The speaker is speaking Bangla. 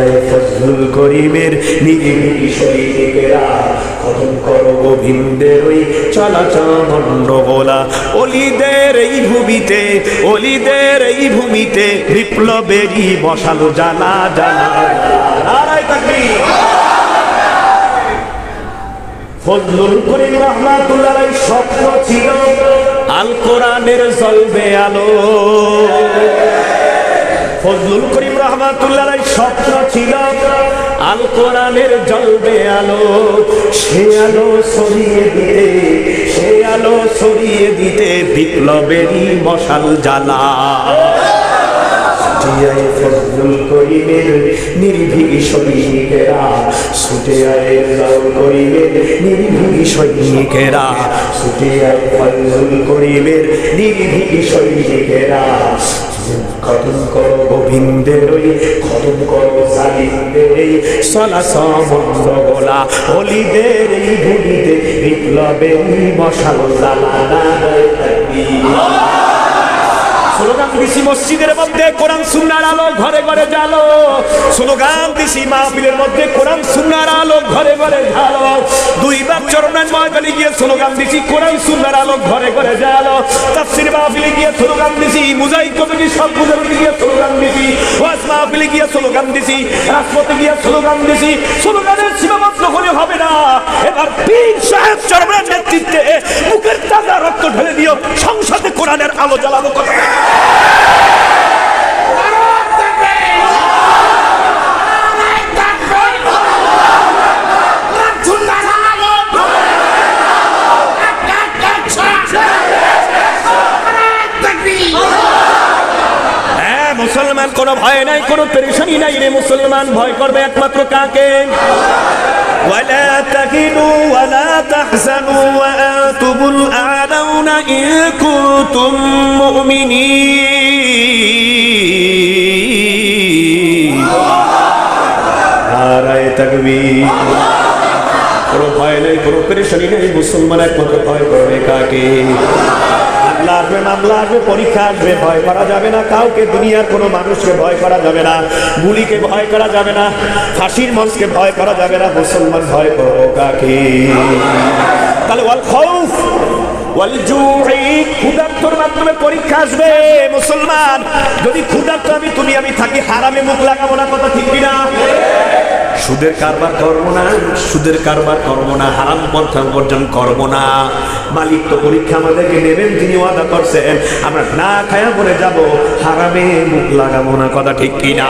আয় ফজলুল করিমের নিরিবিলি শরীরেরা খতম করো গোবিন্দের ওই চলাচমন্ড গোলা অলিদের ভূমিতে, অলিদের এই ভূমিতে বিপ্লবেরই বসালো জানা জানা ফজলুল করিম রহমাতুল্লাহ স্বপ্ন ছিল আল কোরআনের জলবে আলো। ফজলুল করিম রহমাতুল্লাহ স্বপ্ন ছিল আল কোরআনের জলবে আলো, সে আলো সরিয়ে দিতে, সে আলো সরিয়ে দিতে বিপ্লবেরই মশাল জ্বালা। নির্ভীক সৈনিকেরা খতম করো গোবিন্দের ওই খতম করো জালিমদের এই সলা দিছি মসজিদের মধ্যে, কোরআন সুন্নার আলো ঘরে ঘরে জালো স্লোগান দিছি মাহফিলের মধ্যে, কোরআন সুন্নার আলো ঘরে ঘরে ঝালো দুইবার চরণের ময়দানে গিয়ে স্লোগান দিছি, কোরআন সুন্নার আলো ঘরে ঘরে জালো তাফসির মাহফিলে গিয়ে স্লোগান দিছি, মুজাহিদ কমিটি সব মুজাহিদে গিয়ে স্লোগান দিছি, ওয়াজ মাহফিলে গিয়ে স্লোগান দিছি, রাজপথে গিয়ে স্লোগান দিছি। স্লোগানের সীমাবদ্ধ হলে হবে না। এবার পীর সাহেব চরমের নেতৃত্বে মুখের তাজা রক্ত ঢেলে দিও, সংসদে কোরআনের আলো জ্বালানো কথা। মুসলমান কোনো ভয় নাই কোনো পেরেশানি নাই রে মুসলমান ভয় করবে একমাত্র কাকে ولا تهنوا ولا تحزنوا وأنتم الأعلون إن كنتم مؤمنين নারায় তাকবীর কোনো ভয় নেই কোনো পেরেশানি নেই মুসলমান একমাত্র ভয় করবে কাকে মামলা আসবে, পরীক্ষা আসবে, ভয় করা যাবে না। কাউকে দুনিয়ার কোনো মানুষকে ভয় করা যাবে না। গুলিকে ভয় করা যাবে না। ফাঁসির মঞ্চকে ভয় করা যাবে না। মুসলমান ভয় করব কাকে? তাহলে ওয়াল খৌফ পরীক্ষা আসবে, মুসলমান। যদি ক্ষুধার্ত আমি, তুমি আমি থাকি, হারামে মুখ লাগাবো না, কথা ঠিক কিনা? সুদের কারবার করব না, সুদের কারবার করব না, হারাম পন্থা বর্জন করব না। মালিক তো পরীক্ষা আমাদেরকে নেবেন তিনি ওয়াদা করছেন। আমরা না খায়া বলে যাব, হারামে মুখ লাগাবো না, কথা ঠিক কিনা?